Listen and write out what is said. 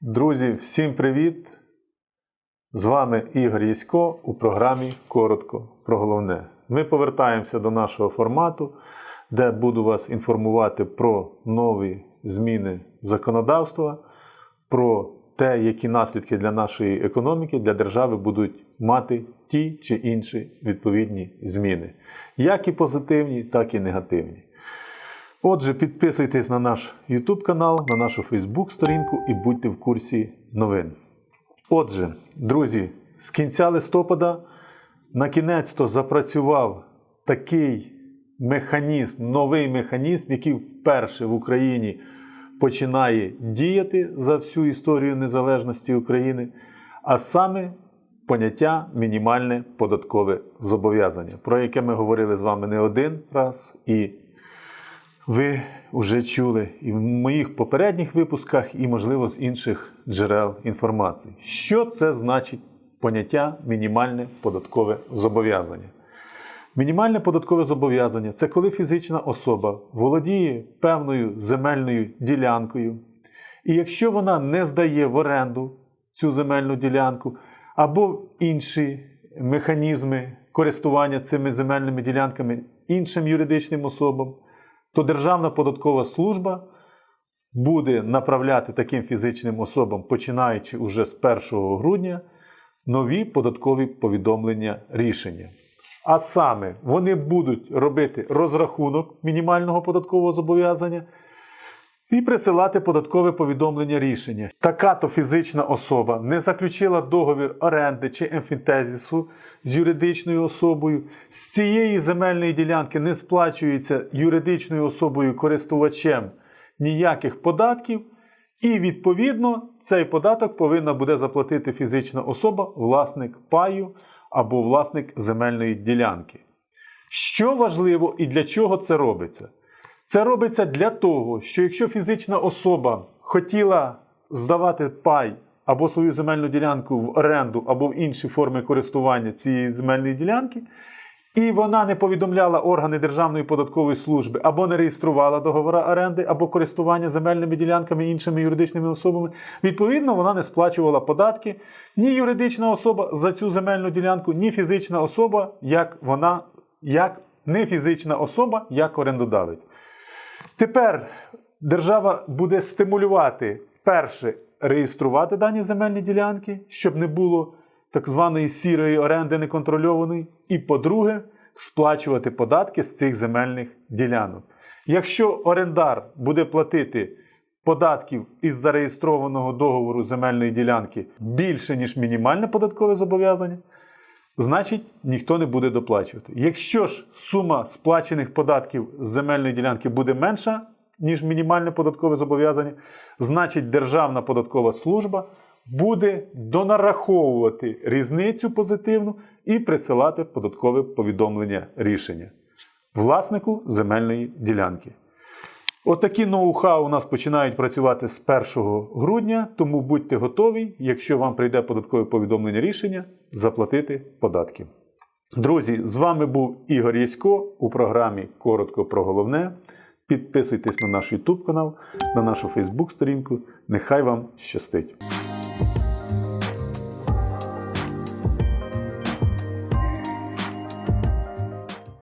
Друзі, всім привіт! З вами Ігор Ясько у програмі Коротко про головне. Ми повертаємося до нашого формату, де буду вас інформувати про нові зміни законодавства, про те, які наслідки для нашої економіки, для держави будуть мати ті чи інші відповідні зміни, як і позитивні, так і негативні. Отже, підписуйтесь на наш YouTube канал, на нашу Facebook сторінку і будьте в курсі новин. Отже, друзі, з кінця листопада на кінець-то запрацював такий механізм, новий механізм, який вперше в Україні починає діяти за всю історію незалежності України, а саме поняття мінімальне податкове зобов'язання, про яке ми говорили з вами не один раз і ви вже чули і в моїх попередніх випусках, і, можливо, з інших джерел інформації. Що це значить поняття мінімальне податкове зобов'язання? Мінімальне податкове зобов'язання це коли фізична особа володіє певною земельною ділянкою, і якщо вона не здає в оренду цю земельну ділянку або інші механізми користування цими земельними ділянками іншим юридичним особам, то Державна податкова служба буде направляти таким фізичним особам, починаючи уже з 1 грудня, нові податкові повідомлення рішення. А саме вони будуть робити розрахунок мінімального податкового зобов'язання і присилати податкове повідомлення рішення. Така то фізична особа не заключила договір оренди чи емфітезісу з юридичною особою, з цієї земельної ділянки не сплачується юридичною особою користувачем ніяких податків, і відповідно цей податок повинна буде заплатити фізична особа, власник паю або власник земельної ділянки. Що важливо і для чого це робиться? Це робиться для того, що якщо фізична особа хотіла здавати пай або свою земельну ділянку в оренду, або в інші форми користування цієї земельної ділянки, і вона не повідомляла органи Державної податкової служби або не реєструвала договори оренди або користування земельними ділянками іншими юридичними особами, відповідно, вона не сплачувала податки ні юридична особа за цю земельну ділянку, ні фізична особа, як вона, як не фізична особа, як орендодавець. Тепер держава буде стимулювати перше реєструвати дані земельні ділянки, щоб не було так званої сірої оренди неконтрольованої. І, по-друге, сплачувати податки з цих земельних ділянок. Якщо орендар буде платити податків із зареєстрованого договору земельної ділянки більше, ніж мінімальне податкове зобов'язання, значить ніхто не буде доплачувати. Якщо ж сума сплачених податків з земельної ділянки буде менша, ніж мінімальне податкове зобов'язання, значить Державна податкова служба буде донараховувати різницю позитивну і присилати податкове повідомлення рішення власнику земельної ділянки. Отакі ноу-хау у нас починають працювати з 1 грудня, тому будьте готові, якщо вам прийде податкове повідомлення рішення, заплатити податки. Друзі, з вами був Ігор Єсько у програмі Коротко про головне. Підписуйтесь на наш YouTube канал, на нашу Facebook сторінку. Нехай вам щастить!